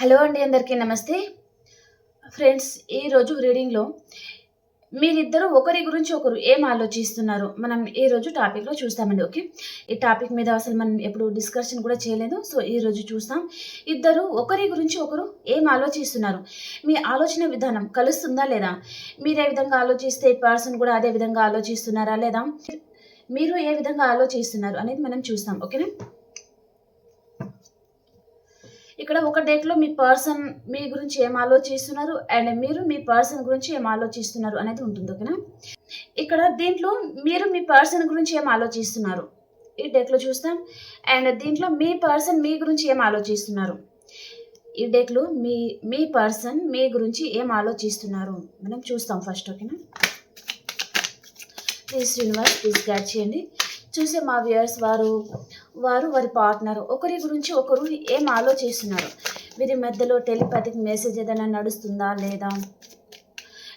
Hello అండి అందరికీ నమస్తే. ఫ్రెండ్స్ ఈరోజు రీడింగ్లో మీరిద్దరూ ఒకరి గురించి ఒకరు ఏం ఆలోచిస్తున్నారు? మనం ఈరోజు టాపిక్లో చూస్తామండి ఓకే? ఈ టాపిక్ మీద అసలు మనం ఎప్పుడు డిస్కషన్ కూడా చేయలేదు. సో ఈరోజు చూస్తాం. ఇద్దరు ఒకరి గురించి ఒకరు ఏం ఆలోచిస్తున్నారు? మీ ఆలోచన విధానం కలుస్తుందా లేదా? మీరు ఏ విధంగా ఆలోచిస్తే పర్సన్ కూడా అదే విధంగా ఆలోచిస్తున్నారా లేదా? మీరు ఏ విధంగా ఆలోచిస్తున్నారు అనేది మనం చూస్తాం ఓకేనా? ఇక్కడ ఒక డేట్లో మీ పర్సన్ మీ గురించి ఏం ఆలోచిస్తున్నారు? అండ్ మీరు మీ పర్సన్ గురించి ఏం ఆలోచిస్తున్నారు అనేది ఉంటుంది ఓకేనా? ఇక్కడ దీంట్లో మీరు మీ పర్సన్ గురించి ఏం ఆలోచిస్తున్నారు? ఈ డేట్లో చూస్తాం. అండ్ దీంట్లో మీ పర్సన్ మీ గురించి ఏం ఆలోచిస్తున్నారు? ఈ డేట్లో మీ మీ పర్సన్ మీ గురించి ఏం ఆలోచిస్తున్నారు? మనం చూస్తాం ఫస్ట్ ఓకేనా? ప్లీజ్ శ్రీనివాస్ ప్లీజ్ గైడ్ చేయండి. చూసే మా వ్యూయర్స్ వారు వారు వారి పార్ట్నర్ ఒకరి గురించి ఒకరు ఏం ఆలోచిస్తున్నారు? వీరి మధ్యలో టెలిపతిక్ మెసేజ్ ఏదైనా నడుస్తుందా లేదా?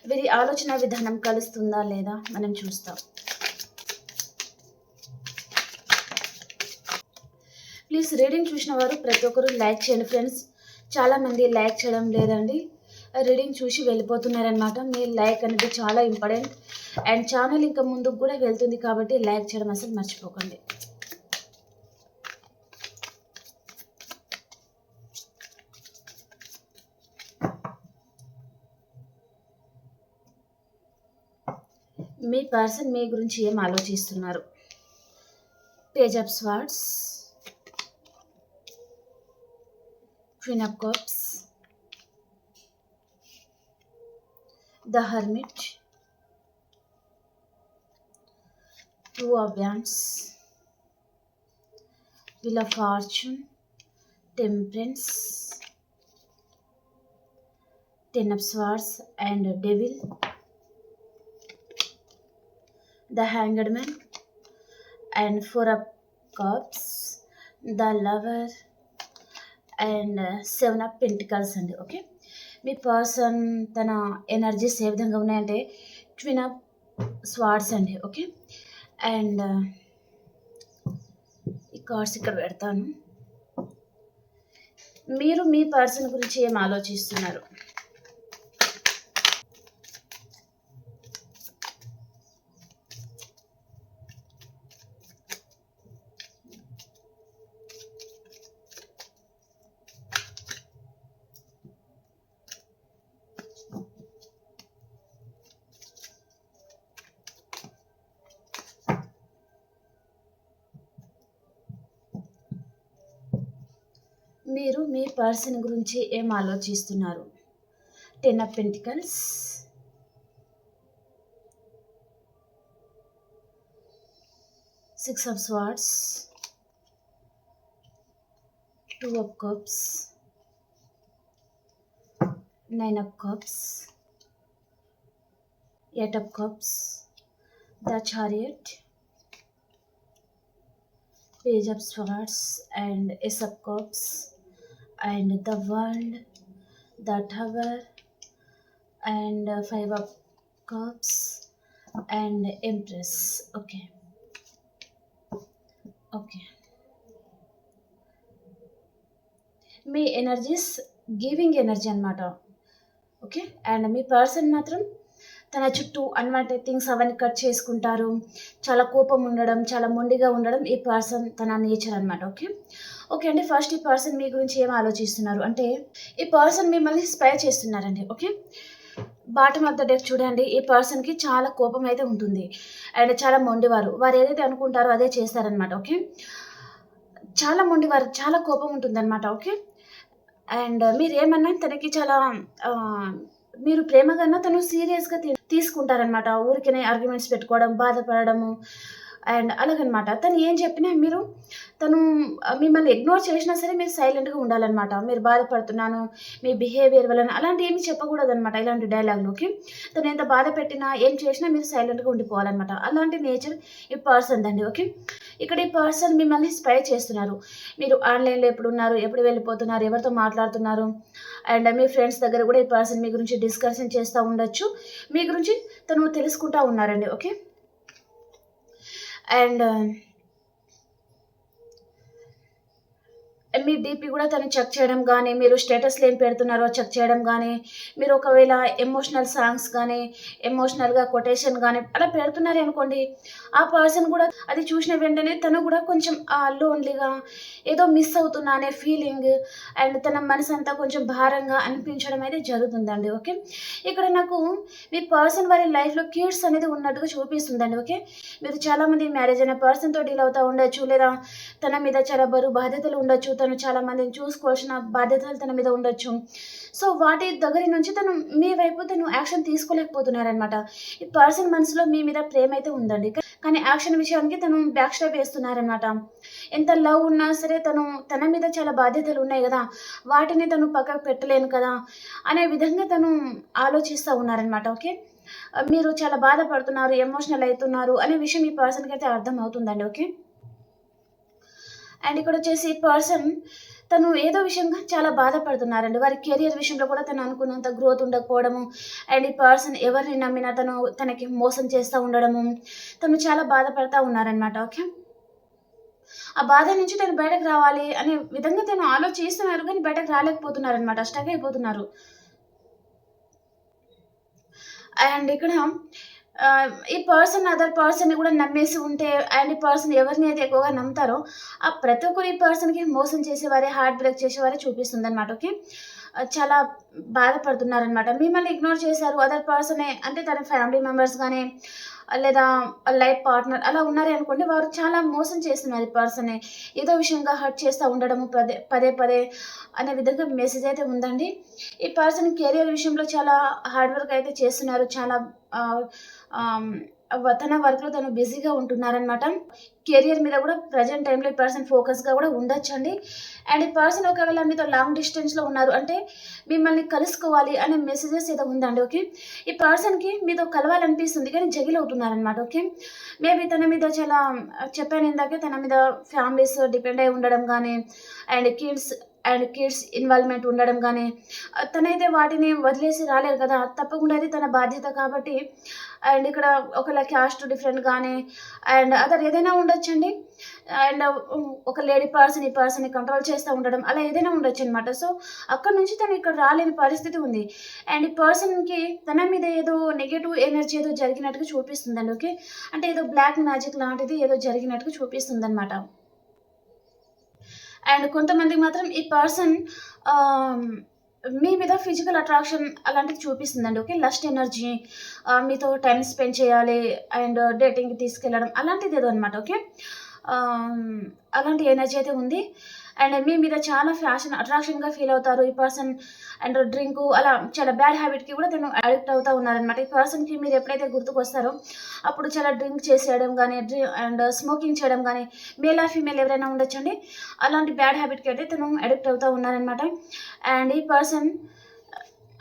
వీరి ఆలోచన విధానం కలుస్తుందా లేదా? మనం చూస్తాం. ప్లీజ్ రీడింగ్ చూసిన వారు ప్రతి ఒక్కరు లైక్ చేయండి ఫ్రెండ్స్ చాలామంది లైక్ చేయడం లేదండి. రీడింగ్ చూసి వెళ్ళిపోతున్నారనమాట మీ లైక్ అనేది చాలా ఇంపార్టెంట్ అండ్ ఛానల్ ఇంకా ముందుకు కూడా వెళ్తుంది కాబట్టి లైక్ చేయడం అసలు మర్చిపోకండి. మీ పర్సన్ మీ గురించి ఏం ఆలోచిస్తున్నారు? Page of swords. Queen of cups. The hermit. Two of wands wheel of fortune. Temperance ten of swords and devil. The hanged man and four of cups the lover and seven of pentacles అండి okay? మీ person తన energies ఏ విధంగా ఉన్నాయంటే twin of swords అండి okay? And uh, ఈ cards ఇక్కడ పెడతాను. మీరు మీ పర్సన్ గురించి ఏం ఆలోచిస్తున్నారు మీరు మీ పర్సన్ గురించి ఏం ఆలోచిస్తున్నారు? Ten of pentacles. Six of swords. Two of cups. Nine of cups. Eight of cups. The chariot page of swords and ace of cups. And the world the tower and five five cups and empress okay okay me energies giving energy అనమాట okay and మీ person మాత్రం తన చుట్టూ unwanted things అవన్నీ cut చేసుకుంటారు. చాలా కోపం ఉండడం చాలా మొండిగా ఉండడం ఈ పర్సన్ తన నేచర్ అనమాట ఓకే ఓకే అండి ఫస్ట్ ఈ పర్సన్ మీ గురించి ఏం ఆలోచిస్తున్నారు? అంటే ఈ పర్సన్ మిమ్మల్ని స్పై చేస్తున్నారండి okay? Bottom of the deck చూడండి ఈ పర్సన్కి చాలా కోపం అయితే ఉంటుంది. అండ్ చాలా మొండివారు. వారు ఏదైతే అనుకుంటారో అదే చేస్తారనమాట ఓకే? చాలా మొండివారు చాలా కోపం ఉంటుందన్నమాట ఓకే? అండ్ మీరు ఏమన్నా తనకి చాలా మీరు ప్రేమగా తను సీరియస్గా తీసుకుంటారనమాట ఊరికనే ఆర్గ్యుమెంట్స్ పెట్టుకోవడం బాధపడము అండ్ అలాగనమాట. తను ఏం చెప్పినా మీరు తను మిమ్మల్ని ఇగ్నోర్ చేసినా సరే మీరు సైలెంట్గా ఉండాలన్నమాట మీరు బాధపడుతున్నాను మీ బిహేవియర్ వలన అలాంటి ఏమి చెప్పకూడదనమాట ఇలాంటి డైలాగ్లోకి తను ఎంత బాధ పెట్టినా ఏం చేసినా మీరు సైలెంట్గా ఉండిపోవాలన్నమాట అలాంటి నేచర్ ఈ పర్సన్ దండి ఓకే ఇక్కడ ఈ పర్సన్ మిమ్మల్ని స్పై చేస్తున్నారు. మీరు ఆన్లైన్లో ఎప్పుడు ఉన్నారు ఎప్పుడు వెళ్ళిపోతున్నారు ఎవరితో మాట్లాడుతున్నారు? అండ్ మీ ఫ్రెండ్స్ దగ్గర కూడా ఈ పర్సన్ మీ గురించి డిస్కషన్ చేస్తూ ఉండొచ్చు. మీ గురించి తను తెలుసుకుంటా ఉన్నారండి ఓకే అండ్ మీ డీపీ కూడా తను చెక్ చేయడం కానీ మీరు స్టేటస్లో ఏం పెడుతున్నారో చెక్ చేయడం కానీ మీరు ఒకవేళ ఎమోషనల్ సాంగ్స్ కానీ ఎమోషనల్గా కొటేషన్ కానీ అలా పెడుతున్నారు అనుకోండి ఆ పర్సన్ కూడా అది చూసిన వెంటనే తను కూడా కొంచెం లోన్లీగా ఏదో మిస్ అవుతున్నా అనే ఫీలింగ్ అండ్ తన మనసు అంతా కొంచెం భారంగా అనిపించడం అయితే జరుగుతుందండి ఓకే? ఇక్కడ నాకు మీ పర్సన్ వారి లైఫ్లో కిడ్స్ అనేది ఉన్నట్టుగా చూపిస్తుందండి ఓకే? మీరు చాలామంది మ్యారేజ్ అయిన పర్సన్తో డీల్ అవుతూ ఉండొచ్చు లేదా తన మీద చాలా బరువు బాధ్యతలు ఉండొచ్చు తను చాలా మందిని చూసుకోవాల్సిన బాధ్యతలు తన మీద ఉండొచ్చు. సో వాటి దగ్గర నుంచి తను మీ వైపు తను యాక్షన్ తీసుకోలేకపోతున్నారనమాట ఈ పర్సన్ మనసులో మీ మీద ప్రేమ అయితే ఉందండి. కానీ యాక్షన్ విషయానికి తను బ్యాక్ స్టెప్ వేస్తున్నారనమాట ఎంత లవ్ ఉన్నా సరే తను తన మీద చాలా బాధ్యతలు ఉన్నాయి కదా. వాటిని తను పక్కకు పెట్టలేను కదా అనే విధంగా తను ఆలోచిస్తూ ఉన్నారనమాట ఓకే? మీరు చాలా బాధపడుతున్నారు ఎమోషనల్ అవుతున్నారు అనే విషయం ఈ పర్సన్కి అయితే అర్థం అవుతుందండి ఓకే? అండ్ ఇక్కడ వచ్చేసి పర్సన్ తను ఏదో విషయంగా చాలా బాధపడుతున్నారండి. వారి కెరియర్ విషయంలో కూడా తను అనుకున్నంత గ్రోత్ ఉండకపోవడము అండ్ ఈ పర్సన్ ఎవరిని నమ్మినా తను తనకి మోసం చేస్తూ ఉండడము తను చాలా బాధపడతా ఉన్నారనమాట ఓకే? ఆ బాధ నుంచి తను బయటకు రావాలి అనే విధంగా తను ఆలోచిస్తున్నారు కానీ బయటకు రాలేకపోతున్నారనమాట స్టక్ అయిపోతున్నారు. అండ్ ఇక్కడ ఈ పర్సన్ అదర్ పర్సన్ కూడా నమ్మేసి ఉంటే అండ్ ఈ పర్సన్ ఎవరిని అయితే ఎక్కువగా నమ్ముతారో ఆ ప్రతి ఒక్కరు ఈ పర్సన్కి మోసం చేసేవారే హార్ట్ బ్రేక్ చేసేవారే చూపిస్తుంది అనమాట ఓకే చాలా బాధపడుతున్నారనమాట మిమ్మల్ని ఇగ్నోర్ చేశారు అదర్ పర్సనే అంటే తన ఫ్యామిలీ మెంబర్స్ కానీ లేదా లైఫ్ పార్ట్నర్ అలా ఉన్నారే అనుకోండి వారు చాలా మోసం చేస్తున్నారు ఈ పర్సనే ఏదో విషయంగా హర్ట్ చేస్తూ ఉండడము పదే పదే పదే అనే విధంగా మెసేజ్ అయితే ఉందండి. ఈ పర్సన్ కెరియర్ విషయంలో చాలా హార్డ్ వర్క్ అయితే చేస్తున్నారు చాలా తన వర్క్లో తను బిజీగా ఉంటున్నారనమాట కెరియర్ మీద కూడా ప్రజెంట్ టైంలో ఈ పర్సన్ ఫోకస్గా కూడా ఉండొచ్చండి. అండ్ ఈ పర్సన్ ఒకవేళ మీతో లాంగ్ డిస్టెన్స్లో ఉన్నారు అంటే మిమ్మల్ని కలుసుకోవాలి అనే మెసేజెస్ ఏదో ఉందండి ఓకే ఈ పర్సన్కి మీతో కలవాలనిపిస్తుంది కానీ జగిల్ అవుతున్నారనమాట ఓకే మేబీ తన మీద చాలా చెప్పాను ఇందాకే తన మీద ఫ్యామిలీస్ డిపెండ్ అయి ఉండడం కానీ and kids and kids involvement ఉండడం కానీ తనైతే వాటిని వదిలేసి రాలేదు కదా. తప్పకుండా అది తన బాధ్యత కాబట్టి. అండ్ ఇక్కడ ఒకళ్ళ క్యాస్ట్ డిఫరెంట్ కానీ అండ్ అదర్ ఏదైనా ఉండొచ్చండి. అండ్ ఒక లేడీ పర్సన్ ఈ పర్సన్ని కంట్రోల్ చేస్తూ ఉండడం అలా ఏదైనా ఉండొచ్చు అనమాట సో అక్కడ నుంచి తను ఇక్కడ రాలేని పరిస్థితి ఉంది. అండ్ ఈ పర్సన్కి తన మీద ఏదో నెగటివ్ ఎనర్జీ ఏదో జరిగినట్టుగా చూపిస్తుందండి ఓకే? అంటే ఏదో బ్లాక్ మ్యాజిక్ లాంటిది ఏదో జరిగినట్టుగా చూపిస్తుంది అనమాట అండ్ కొంతమందికి మాత్రం ఈ పర్సన్ మీ మీద ఫిజికల్ అట్రాక్షన్ అలాంటిది చూపిస్తుందండి. ఓకే లస్ట్ ఎనర్జీ మీతో టైం స్పెండ్ చేయాలి అండ్ డేటింగ్కి తీసుకెళ్ళడం అలాంటిది ఏదో అనమాట ఓకే? అలాంటి ఎనర్జీ అయితే ఉంది. అండ్ మీ మీద చాలా ఫ్యాషన్ అట్రాక్షన్గా ఫీల్ అవుతారు. ఈ పర్సన్ అండ్ డ్రింక్ అలా చాలా బ్యాడ్ హ్యాబిట్కి కూడా తను అడిక్ట్ అవుతూ ఉన్నారనమాట ఈ పర్సన్కి మీరు ఎప్పుడైతే గుర్తుకొస్తారో అప్పుడు చాలా డ్రింక్ చేసేయడం కానీ అండ్ స్మోకింగ్ చేయడం కానీ మేల్ ఆ ఫీమేల్ ఎవరైనా ఉండొచ్చండి. అలాంటి బ్యాడ్ హ్యాబిట్కి అయితే తను అడిక్ట్ అవుతూ ఉన్నారనమాట అండ్ ఈ పర్సన్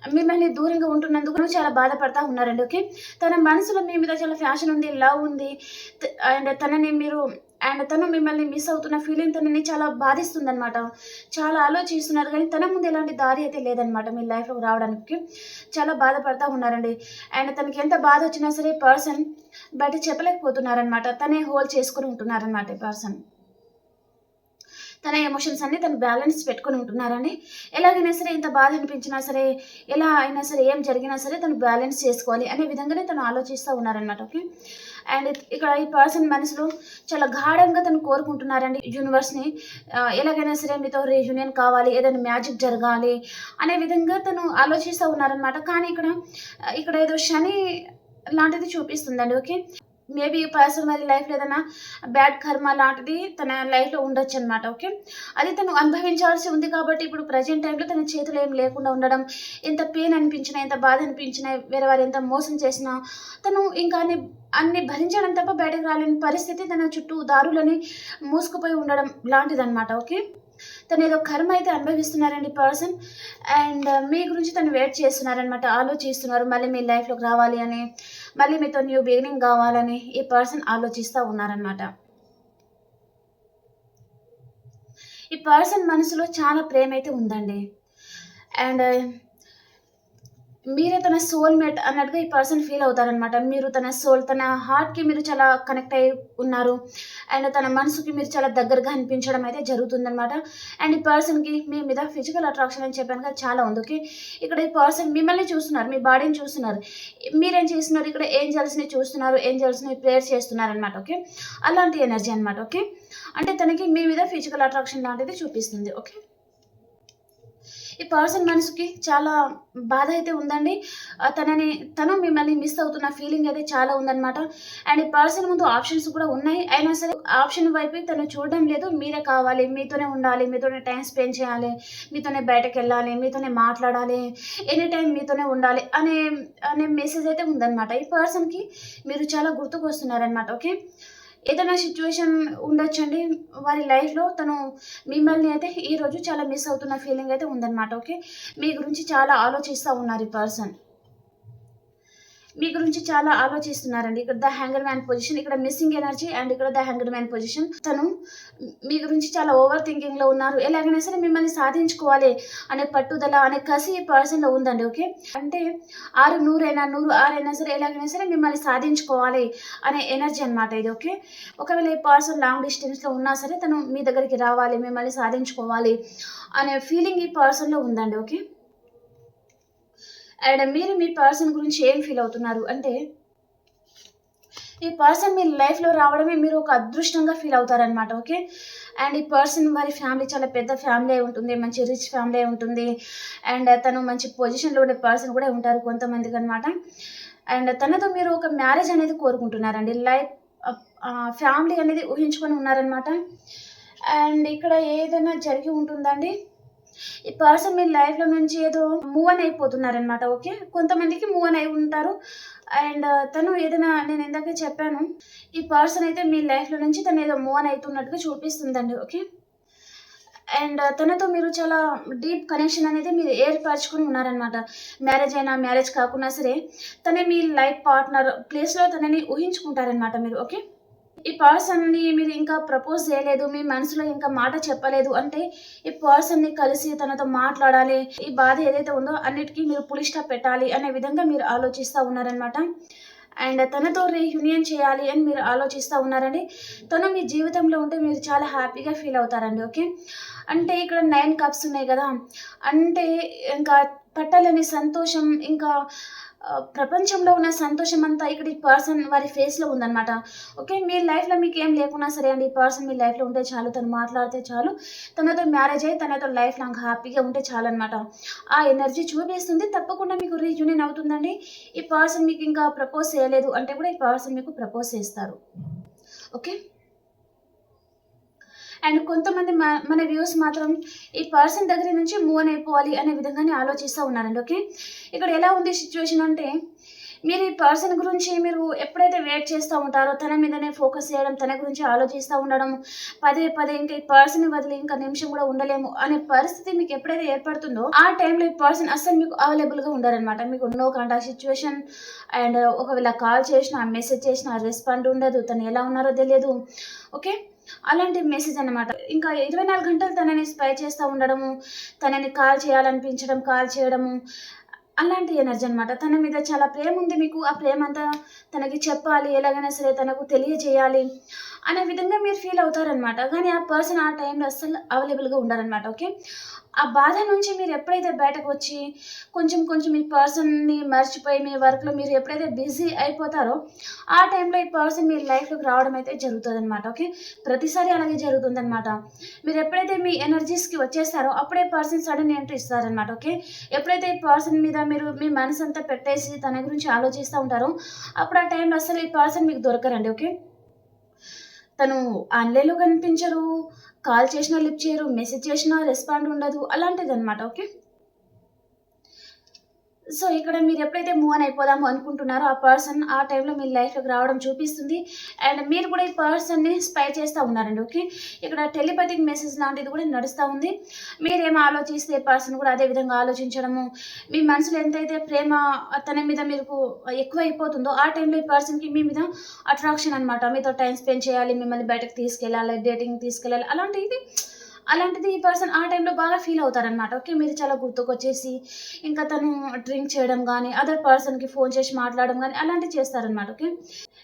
మిమ్మల్ని దూరంగా ఉంటున్నందుకు చాలా బాధపడతా ఉన్నారండి ఓకే తన మనసులో మీ మీద చాలా ఫ్యాషన్ ఉంది లవ్ ఉంది అండ్ తనని మీరు అండ్ తను మిమ్మల్ని మిస్ అవుతున్న ఫీలింగ్ తనని చాలా బాధిస్తుందనమాట చాలా ఆలోచిస్తున్నారు కానీ తన ముందు ఎలాంటి దారి అయితే లేదనమాట మీ లైఫ్లోకి రావడానికి. చాలా బాధపడతా ఉన్నారండి. అండ్ తనకి ఎంత బాధ వచ్చినా సరే పర్సన్ బయట చెప్పలేకపోతున్నారనమాట తనే హోల్డ్ చేసుకుని ఉంటున్నారనమాట ఈ పర్సన్ తన ఎమోషన్స్ అన్ని తను బ్యాలెన్స్ పెట్టుకొని ఉంటున్నారని ఎలాగైనా సరే ఇంత బాధ అనిపించినా సరే ఎలా అయినా సరే ఏం జరిగినా సరే తను బ్యాలెన్స్ చేసుకోవాలి అనే విధంగానే తను ఆలోచిస్తూ ఉన్నారనమాట ఓకే? అండ్ ఇక్కడ ఈ పర్సన్ మనసులో చాలా గాఢంగా తను కోరుకుంటున్నారండి యూనివర్స్ని ఎలాగైనా సరే మీతో రీయూనియన్ కావాలి ఏదైనా మ్యాజిక్ జరగాలి అనే విధంగా తను ఆలోచిస్తూ ఉన్నారనమాట కానీ ఇక్కడ ఇక్కడ ఏదో శని లాంటిది చూపిస్తుందండి ఓకే? మేబీ పర్సనల్ లైఫ్లో ఏదైనా బ్యాడ్ కర్మ లాంటిది తన లైఫ్లో ఉండొచ్చు అనమాట ఓకే? అది తను అనుభవించాల్సి ఉంది కాబట్టి ఇప్పుడు ప్రజెంట్ టైంలో తన చేతులు ఏం లేకుండా ఉండడం ఎంత పెయిన్ అనిపించినా ఎంత బాధ అనిపించినా వేరే వారు ఎంత మోసం చేసినా తను ఇంకా అన్ని అన్ని భరించడం తప్ప బయటకు రాలేని పరిస్థితి తన చుట్టూ దారులని మూసుకుపోయి ఉండడం లాంటిదన్నమాట ఓకే? తను ఏదో కర్మ అయితే అనుభవిస్తున్నారండి పర్సన్. అండ్ uh, మీ గురించి తను వెయిట్ చేస్తున్నారనమాట ఆలోచిస్తున్నారు. మళ్ళీ మీ లైఫ్లోకి రావాలి అని మళ్ళీ మీతో న్యూ బిగినింగ్ కావాలని ఈ పర్సన్ ఆలోచిస్తూ ఉన్నారనమాట ఈ పర్సన్ మనసులో చాలా ప్రేమ అయితే ఉందండి. అండ్ మీరే తన సోల్‌మేట్ అన్నట్టుగా ఈ పర్సన్ ఫీల్ అవుతారనమాట. మీరు తన సోల్ తన హార్ట్‌కి మీరు చాలా కనెక్ట్ అయి ఉన్నారు. అండ్ తన మనసుకి మీరు చాలా దగ్గరగా అనిపించడం అయితే జరుగుతుందనమాట. అండ్ ఈ పర్సన్‌కి మీ మీద ఫిజికల్ అట్రాక్షన్ అని చెప్పాను కదా! చాలా ఉంది. ఓకే. ఇక్కడ ఈ పర్సన్ మిమ్మల్ని చూస్తున్నారు. మీ బాడీని చూస్తున్నారు. మీరేం చేస్తున్నారు ఇక్కడ ఏంజల్స్ని చూస్తున్నారు. ఏంజల్స్ని ప్రేయర్ చేస్తున్నారనమాట. ఓకే. అలాంటి ఎనర్జీ అనమాట. ఓకే. అంటే తనకి మీ మీద ఫిజికల్ అట్రాక్షన్ లాంటిది చూపిస్తుంది. ఓకే. ఈ పర్సన్ మనసుకి చాలా బాధ అయితే ఉందండి. తనని తను మిమ్మల్ని మిస్ అవుతున్న ఫీలింగ్ అయితే చాలా ఉందన్నమాట అండ్ ఈ పర్సన్ ముందు ఆప్షన్స్ కూడా ఉన్నాయి. అయినా సరే ఆప్షన్ వైపు తను చూడడం లేదు. మీరే కావాలి, మీతోనే ఉండాలి, మీతోనే టైం స్పెండ్ చేయాలి, మీతోనే బయటకెళ్ళాలి, మీతోనే మాట్లాడాలి, ఎనీ టైం మీతోనే ఉండాలి అనే అనే మెసేజ్ అయితే ఉందన్నమాట ఈ పర్సన్‌కి మీరు చాలా గుర్తుకొస్తున్నారనమాట. ఓకే. ఏదైనా సిచ్యువేషన్ ఉండొచ్చండి. వారి లైఫ్‌లో తను మిమ్మల్ని అయితే ఈరోజు చాలా మిస్ అవుతున్న ఫీలింగ్ అయితే ఉందన్నమాట ఓకే. మీ గురించి చాలా ఆలోచిస్తా ఉన్నారు ఈ పర్సన్. మీ గురించి చాలా ఆలోచిస్తున్నారండి. ఇక్కడ ద హ్యాంగర్ మ్యాన్ పొజిషన్ ఇక్కడ మిస్సింగ్ ఎనర్జీ అండ్ ఇక్కడ ద హ్యాంగర్ మ్యాన్ పొజిషన్. తను మీ గురించి చాలా ఓవర్ థింకింగ్‌లో ఉన్నారు. ఎలాగైనా సరే మిమ్మల్ని సాధించుకోవాలి అనే పట్టుదల, అనే కసి పర్సన్ పర్సన్‌లో ఉందండి. ఓకే. అంటే ఆరు నూరైనా, నూరు ఆరైనా సరే ఎలాగైనా సరే మిమ్మల్ని సాధించుకోవాలి అనే ఎనర్జీ అనమాట ఇది. ఓకే. ఒకవేళ ఈ పర్సన్ లాంగ్ డిస్టెన్స్‌లో ఉన్నా సరే తను మీ దగ్గరికి రావాలి, మిమ్మల్ని సాధించుకోవాలి అనే ఫీలింగ్ ఈ పర్సన్‌లో ఉందండి. ఓకే. అండ్ మీరు మీ పర్సన్ గురించి ఏం ఫీల్ అవుతున్నారు అంటే ఈ పర్సన్ మీ లైఫ్‌లో రావడమే మీరు ఒక అదృష్టంగా ఫీల్ అవుతారనమాట. ఓకే. అండ్ ఈ పర్సన్ వారి ఫ్యామిలీ చాలా పెద్ద ఫ్యామిలీ అయి ఉంటుంది. మంచి రిచ్ ఫ్యామిలీ అయి ఉంటుంది. అండ్ తను మంచి పొజిషన్‌లో ఉండే పర్సన్ కూడా ఉంటారు కొంతమందికనమాట. అండ్ తనతో మీరు ఒక మ్యారేజ్ అనేది కోరుకుంటున్నారండి. లైఫ్ ఫ్యామిలీ అనేది ఊహించుకొని ఉన్నారనమాట. అండ్ ఇక్కడ ఏదైనా జరిగి ఉంటుందండి. ఈ పర్సన్ మీ లైఫ్‌లో నుంచి ఏదో మూవ్ అని అయిపోతున్నారనమాట. ఓకే. కొంతమందికి మూవ్ అని అయి ఉంటారు. అండ్ uh, తను ఏదైనా నేను ఇందాక చెప్పాను. ఈ పర్సన్ అయితే మీ లైఫ్‌లో నుంచి తను ఏదో మూవ్ అని అవుతున్నట్టుగా చూపిస్తుందండి. ఓకే. అండ్ uh, తనతో మీరు చాలా డీప్ కనెక్షన్ అనేది మీరు ఏర్పరచుకుని ఉన్నారనమాట. మ్యారేజ్ అయినా, మ్యారేజ్ కాకుండా సరే తనే మీ లైఫ్ పార్ట్నర్ ప్లేస్‌లో తనని ఊహించుకుంటారనమాట మీరు. ఓకే. ఈ పర్సన్‌ని మీరు ఇంకా ప్రపోజ్ చేయలేదు. మీ మనసులో ఇంకా మాట చెప్పలేదు అంటే ఈ పర్సన్‌ని కలిసి తనతో మాట్లాడాలి. ఈ బాధ ఏదైతే ఉందో అన్నిటికీ మీరు ఫుల్ స్టాప్ పెట్టాలి అనే విధంగా మీరు ఆలోచిస్తూ ఉన్నారనమాట. అండ్ తనతో రీయూనియన్ చేయాలి అని మీరు ఆలోచిస్తూ ఉన్నారండి. తను మీ జీవితంలో ఉంటే మీరు చాలా హ్యాపీగా ఫీల్ అవుతారండి. ఓకే. అంటే ఇక్కడ నైన్ కప్స్ ఉన్నాయి కదా అంటే ఇంకా పట్టాలని సంతోషం ఇంకా ప్రపంచంలో ఉన్న సంతోషం అంతా ఇక్కడ ఈ పర్సన్ వారి ఫేస్‌లో ఉందనమాట. ఓకే. మీ లైఫ్‌లో మీకు ఏం లేకున్నా సరే అండి ఈ పర్సన్ మీ లైఫ్‌లో ఉంటే చాలు. తను మాట్లాడితే చాలు. తనతో మ్యారేజ్ అయ్యి తనతో లైఫ్ లాంగ్ హ్యాపీగా ఉంటే చాలు అనమాట ఆ ఎనర్జీ చూపిస్తుంది. తప్పకుండా మీకు రీయూనియన్ అవుతుందండి. ఈ పర్సన్ మీకు ఇంకా ప్రపోజ్ చేయలేదు అంటే కూడా ఈ పర్సన్ మీకు ప్రపోజ్ చేస్తారు. ఓకే. అండ్ కొంతమంది మన వ్యూస్ మాత్రం ఈ పర్సన్ దగ్గర నుంచి మూవ్ అని అయిపోవాలి అనే విధంగానే ఆలోచిస్తూ ఉన్నారండి. ఓకే. ఇక్కడ ఎలా ఉంది సిచ్యువేషన్ అంటే మీరు ఈ పర్సన్ గురించి మీరు ఎప్పుడైతే వెయిట్ చేస్తూ ఉంటారో తన మీదనే ఫోకస్ చేయడం, తన గురించి ఆలోచిస్తూ ఉండడం, పదే పదే ఇంకా ఈ పర్సన్‌ని వదిలి ఇంకా నిమిషం కూడా ఉండలేము అనే పరిస్థితి మీకు ఎప్పుడైతే ఏర్పడుతుందో ఆ టైంలో ఈ పర్సన్ అస్సలు మీకు అవైలబుల్‌గా ఉండరనమాట. మీకు నో కాంటాక్ట్ సిచ్యువేషన్ అండ్ ఒకవేళ కాల్ చేసినా, మెసేజ్ చేసినా రెస్పాండ్ ఉండదు. తను ఎలా ఉన్నారో తెలియదు. ఓకే. అలాంటి మెసేజ్ అనమాట. ఇంకా 24 గంటలు తనని స్పై చేస్తూ ఉండడము, తనని కాల్ చేయాలనిపించడం, కాల్ చేయడము అలాంటి ఎనర్జీ అనమాట. తన మీద చాలా ప్రేమ ఉంది మీకు. ఆ ప్రేమ అంతా తనకి చెప్పాలి. ఎలాగైనా సరే తనకు తెలియజేయాలి అనే విధంగా మీరు ఫీల్ అవుతారనమాట. కానీ ఆ పర్సన్ ఆ టైంలో అస్సలు అవైలబుల్‌గా ఉండరనమాట. ఓకే. ఆ బాధ నుంచి మీరు ఎప్పుడైతే బయటకు వచ్చి కొంచెం కొంచెం ఈ పర్సన్‌ని మర్చిపోయి మీ వర్క్‌లో మీరు ఎప్పుడైతే బిజీ అయిపోతారో ఆ టైంలో ఈ పర్సన్ మీ లైఫ్‌లోకి రావడం అయితే జరుగుతుంది అనమాట ఓకే. ప్రతిసారి అలాగే జరుగుతుందనమాట. మీరు ఎప్పుడైతే మీ ఎనర్జీస్‌కి వచ్చేస్తారో అప్పుడే పర్సన్ సడన్ ఎంట్రీ ఇస్తారనమాట. ఓకే. ఎప్పుడైతే ఈ పర్సన్ మీద మీరు మీ మనసు అంతా పెట్టేసి తన గురించి ఆలోచిస్తూ ఉంటారో అప్పుడు ఆ టైంలో అస్సలు ఈ పర్సన్ మీకు దొరకరండి. ఓకే. తను ఆన్‌లైన్‌లో కనిపించరు. కాల్ చేసినా లిఫ్ట్ చేయరు. మెసేజ్ చేసినా రెస్పాండ్ ఉండదు. అలాంటిదనమాట. ఓకే. సో, ఇక్కడ మీరు ఎప్పుడైతే మూవ్ అని అయిపోదాము అనుకుంటున్నారో ఆ పర్సన్ ఆ టైంలో మీ లైఫ్‌లోకి రావడం చూపిస్తుంది. అండ్ మీరు కూడా ఈ పర్సన్‌ని స్పై చేస్తూ ఉన్నారండి. ఓకే. ఇక్కడ టెలిపతిక్ మెసేజ్ లాంటిది కూడా నడుస్తూ ఉంది. మీరేం ఆలోచిస్తే పర్సన్ కూడా అదే విధంగా ఆలోచించడము, మీ మనసులో ఎంతైతే ప్రేమ తన మీద మీకు ఎక్కువైపోతుందో ఆ టైంలో ఈ పర్సన్‌కి మీ మీద అట్రాక్షన్ అనమాట. మీతో టైం స్పెండ్ చేయాలి, మిమ్మల్ని బయటకు తీసుకెళ్ళాలి, డేటింగ్ తీసుకెళ్ళాలి అలాంటిది అలాంటిది ఈ పర్సన్ ఆ టైంలో బాగా ఫీల్ అవుతారనమాట ఓకే మీరు చాలా గుర్తుకొచ్చేసి ఇంకా తను డ్రింక్ చేయడం కానీ అదర్ పర్సన్కి ఫోన్ చేసి మాట్లాడడం కానీ అలాంటివి చేస్తారనమాట ఓకే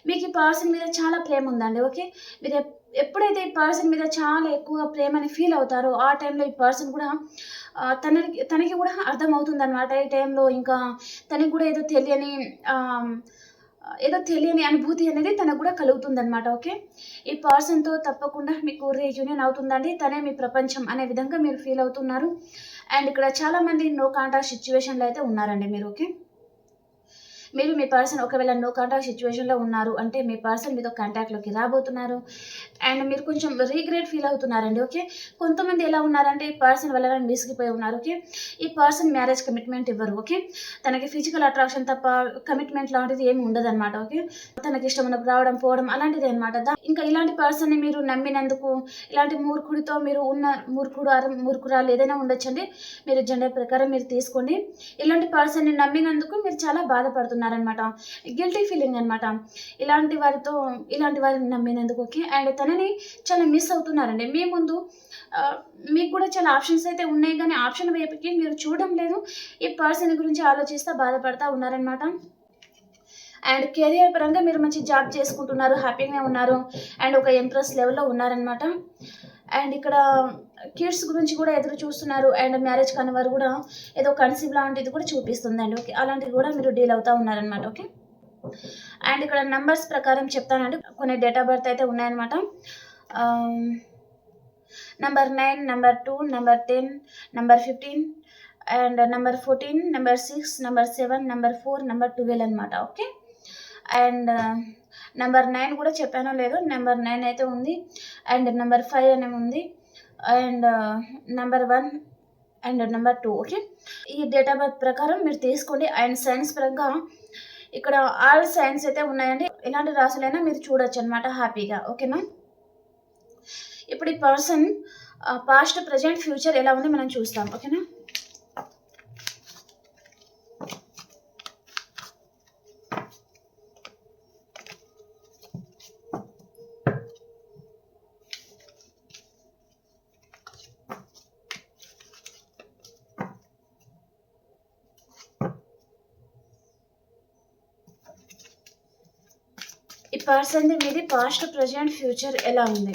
మీకు ఈ పర్సన్ మీద చాలా ప్రేమ ఉందండి ఓకే మీరు ఎప్పుడైతే ఈ పర్సన్ మీద చాలా ఎక్కువ ప్రేమని ఫీల్ అవుతారో ఆ టైంలో ఈ పర్సన్ కూడా తనకి తనకి కూడా అర్థమవుతుంది అనమాట ఈ టైంలో ఇంకా తనకి కూడా ఏదో తెలియని ఏదో తెలియని అనుభూతి అనేది తనకు కూడా కలుగుతుంది అనమాట ఓకే? ఈ పర్సన్తో తప్పకుండా మీకు రీయూనియన్ అవుతుందండి. తనే మీ ప్రపంచం అనే విధంగా మీరు ఫీల్ అవుతున్నారు. అండ్ ఇక్కడ చాలామంది నో కాంటాక్ట్ సిచ్యువేషన్లో అయితే ఉన్నారండి మీరు ఓకే? మీరు మీ పర్సన్ ఒకవేళ నో కాంటాక్ట్ సిచ్యువేషన్లో ఉన్నారు అంటే మీ పర్సన్ మీతో కాంటాక్ట్లోకి రాబోతున్నారు అండ్ మీరు కొంచెం రీగ్రెట్ ఫీల్ అవుతున్నారండి ఓకే కొంతమంది ఎలా ఉన్నారంటే ఈ పర్సన్ వల్ల మిసిగిపోయి ఉన్నారు ఓకే ఈ పర్సన్ మ్యారేజ్ కమిట్మెంట్ ఇవ్వరు ఓకే తనకి ఫిజికల్ అట్రాక్షన్ తప్ప కమిట్మెంట్ లాంటిది ఏమి ఉండదు అనమాట ఓకే తనకి ఇష్టం ఉన్నప్పుడు రావడం పోవడం అలాంటిది అనమాట ఇంకా ఇలాంటి పర్సన్ని మీరు నమ్మినందుకు ఇలాంటి మూర్ఖుడితో మీరు ఉన్న మూర్ఖుడు ఆర్ మూర్ఖురాలు ఏదైనా ఉండొచ్చండి? మీరు జెండర్ ప్రకారం మీరు తీసుకోండి. ఇలాంటి పర్సన్ని నమ్మినందుకు మీరు చాలా బాధపడుతున్నారు. ఉన్నారనమాట గిల్టీ ఫీలింగ్ అనమాట ఇలాంటి వారితో ఇలాంటి వారిని నమ్మినందుకు ఓకే అండ్ తనని చాలా మిస్ అవుతున్నారండి. మీ ముందు మీకు కూడా చాలా ఆప్షన్స్ అయితే ఉన్నాయి. కానీ ఆప్షన్ వైపుకి మీరు చూడడం లేదు. ఈ పర్సన్ గురించి ఆలోచిస్తూ బాధపడతా ఉన్నారనమాట అండ్ కెరియర్ పరంగా మీరు మంచి జాబ్ చేసుకుంటున్నారు హ్యాపీగా ఉన్నారు. అండ్ ఒక ఇంట్రెస్ట్ లెవెల్లో ఉన్నారనమాట అండ్ ఇక్కడ కిడ్స్ గురించి కూడా ఎదురు చూస్తున్నారు. అండ్ మ్యారేజ్ కాని వారు కూడా ఏదో కన్సీవ్ లాంటిది కూడా చూపిస్తుందండి. ఓకే? అలాంటిది కూడా మీరు డీల్ అవుతా ఉన్నారనమాట ఓకే? అండ్ ఇక్కడ నంబర్స్ ప్రకారం చెప్తానండి. కొన్ని డేట్ ఆఫ్ బర్త్ అయితే ఉన్నాయన్నమాట. Number nine number two number ten number fifteen and number fourteen number six number seven number four number twelve అనమాట ఓకే? అండ్ నెంబర్ నైన్ కూడా చెప్పానో లేదో నెంబర్ నైన్ అయితే ఉంది. అండ్ నెంబర్ ఫైవ్ అనే ఉంది. And number one and number two okay ఈ date of birth ప్రకారం మీరు తీసుకోండి. అండ్ సైన్స్ పరంగా ఇక్కడ ఆల్ సైన్స్ అయితే ఉన్నాయండి. ఎలాంటి రాసులైనా మీరు చూడొచ్చు అనమాట హ్యాపీగా ఓకేనా ఇప్పుడు ఈ పర్సన్ పాస్ట్ ప్రజెంట్ ఫ్యూచర్ ఎలా ఉంది మనం చూస్తాం ఓకేనా పర్సన్ది మీది పాస్ట్ ప్రజెంట్ ఫ్యూచర్ ఎలా ఉంది?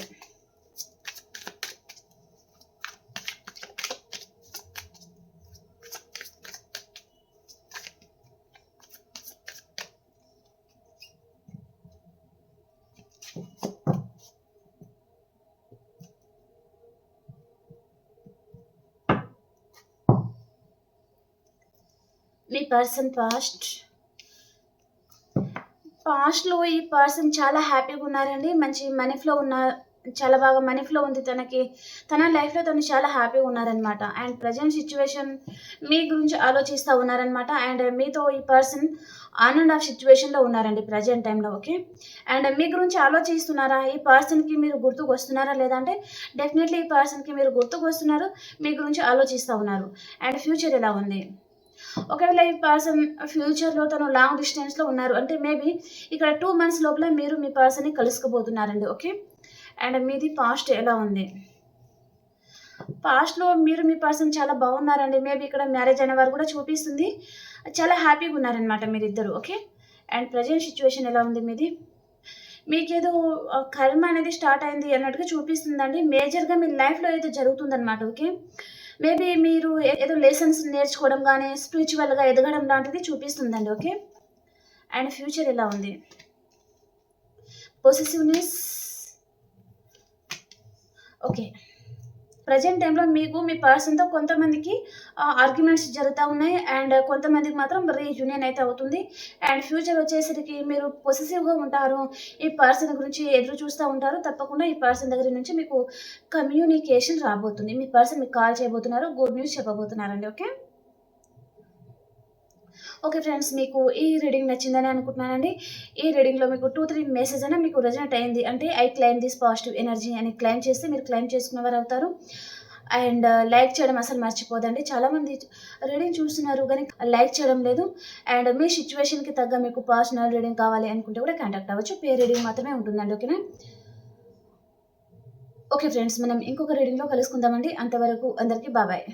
మీ పర్సన్ పాస్ట్? పాస్ట్లో ఈ పర్సన్ చాలా హ్యాపీగా ఉన్నారండి. మంచి మనీ ఫ్లో ఉన్న చాలా బాగా మనీ ఫ్లో ఉంది తనకి. తన లైఫ్లో తను చాలా హ్యాపీగా ఉన్నారనమాట అండ్ ప్రజెంట్ సిచ్యువేషన్ మీ గురించి ఆలోచిస్తూ ఉన్నారనమాట అండ్ మీతో ఈ పర్సన్ ఆన్ అండ్ ఆఫ్ సిచ్యువేషన్లో ఉన్నారండి ప్రజెంట్ టైంలో ఓకే? అండ్ మీ గురించి ఆలోచిస్తున్నారా? ఈ పర్సన్కి మీరు గుర్తుకు వస్తున్నారా? లేదంటే డెఫినెట్లీ ఈ పర్సన్కి మీరు గుర్తుకు వస్తున్నారు మీ గురించి ఆలోచిస్తూ ఉన్నారు. అండ్ ఫ్యూచర్ ఎలా ఉంది? ఒకవేళ ఈ పర్సన్ ఫ్యూచర్లో తను లాంగ్ డిస్టెన్స్లో ఉన్నారు అంటే మేబీ ఇక్కడ టూ మంత్స్ లోపల మీరు మీ పర్సన్ని కలుసుకోబోతున్నారండి ఓకే అండ్ మీది పాస్ట్ ఎలా ఉంది? పాస్ట్లో మీరు మీ పర్సన్ చాలా బాగున్నారండి. మేబీ ఇక్కడ మ్యారేజ్ అయిన వారు కూడా చూపిస్తుంది. చాలా హ్యాపీగా ఉన్నారనమాట మీరిద్దరు ఓకే అండ్ ప్రజెంట్ సిచ్యువేషన్ ఎలా ఉంది మీది? మీకేదో కర్మ అనేది స్టార్ట్ అయింది అన్నట్టుగా చూపిస్తుందండి. మేజర్గా మీ లైఫ్లో ఏదో జరుగుతుందన్నమాట ఓకే మేబీ మీరు ఏదో లెసన్స్ నేర్చుకోవడం కానీ స్పిరిచువల్గా ఎదగడం లాంటిది చూపిస్తుందండి ఓకే? అండ్ ఫ్యూచర్ ఎలా ఉంది? Possessiveness okay. ప్రజెంట్ టైంలో మీకు మీ పర్సన్తో కొంతమందికి ఆర్గ్యుమెంట్స్ జరుగుతూ ఉన్నాయి. అండ్ కొంతమందికి మాత్రం రీయూనియన్ అయితే అవుతుంది. అండ్ ఫ్యూచర్ వచ్చేసరికి మీరు పొసెసివ్గా ఉంటారు. ఈ పర్సన్ గురించి ఎదురు చూస్తూ ఉంటారు. తప్పకుండా ఈ పర్సన్ దగ్గర నుంచి మీకు కమ్యూనికేషన్ రాబోతుంది. మీ పర్సన్ మీకు కాల్ చేయబోతున్నారు. గుడ్ న్యూస్ చెప్పబోతున్నారండి. ఓకే ఓకే ఫ్రెండ్స్ మీకు ఈ రీడింగ్ నచ్చిందని అనుకుంటున్నానండి. ఈ రీడింగ్లో మీకు టూ త్రీ మెసేజ్ అయినా మీకు రెజనెట్ అయింది. అంటే I claim this positive energy అని క్లైమ్ చేస్తే మీరు క్లైమ్ చేసుకునేవారు అవుతారు అండ్ uh, లైక్ చేయడం అసలు మర్చిపోదండి. చాలామంది రీడింగ్ చూస్తున్నారు కానీ లైక్ చేయడం లేదు. అండ్ మీ సిచ్యువేషన్కి తగ్గ మీకు పర్సనల్ రీడింగ్ కావాలి అనుకుంటే కూడా కాంటాక్ట్ అవ్వచ్చు. పే రీడింగ్ మాత్రమే ఉంటుందండి ఓకేనా? ఓకే ఫ్రెండ్స్ మనం ఇంకొక రీడింగ్లో కలుసుకుందామండి. అంతవరకు అందరికీ బాబాయ్